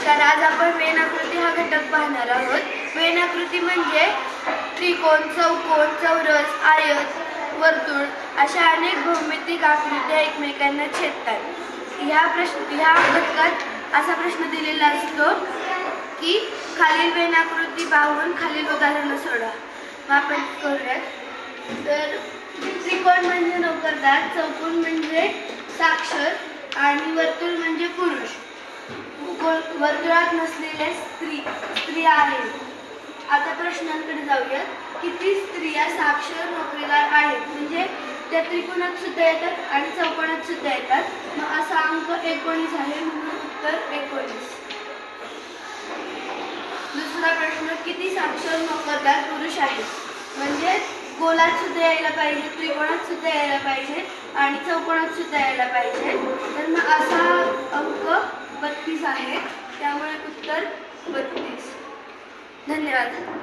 नमस्कार आज आपण वेनाकृती हा घटक पाहणार आहोत. वेनाकृती म्हणजे त्रिकोण चौकोन चौरस आयत वर्तुळ अशा अनेक भौमितिक आकृत्या एकमेकांना छेदतात. ह्या प्रश्न ह्या घटकात असा प्रश्न दिलेला असतो की खालील वेनाकृती पाहून खालील उदाहरणं सोडा. मग आपण करूयात. तर त्रिकोण म्हणजे नोकरदार चौकोन म्हणजे साक्षर आणि वर्तुळ म्हणजे पुरुष. वर्तुळात नसलेल्या स्त्री स्त्रिया आहेत. आता प्रश्नांकडे जाऊयात. किती स्त्रिया साक्षर नोकरीदार आहेत? म्हणजे त्या त्रिकोणात सुद्धा येतात आणि चौकोनात सुद्धा येतात. मग असा अंक एकोणीस आहे म्हणून उत्तर एकोणीस. दुसरा प्रश्न किती साक्षर नोकरदार पुरुष आहेत? म्हणजे गोलात सुद्धा यायला पाहिजे त्रिकोणात सुद्धा यायला पाहिजे आणि चौकोनात सुद्धा यायला पाहिजे. तर मग असा आहे त्यामुळे उत्तर बत्तीस. धन्यवाद.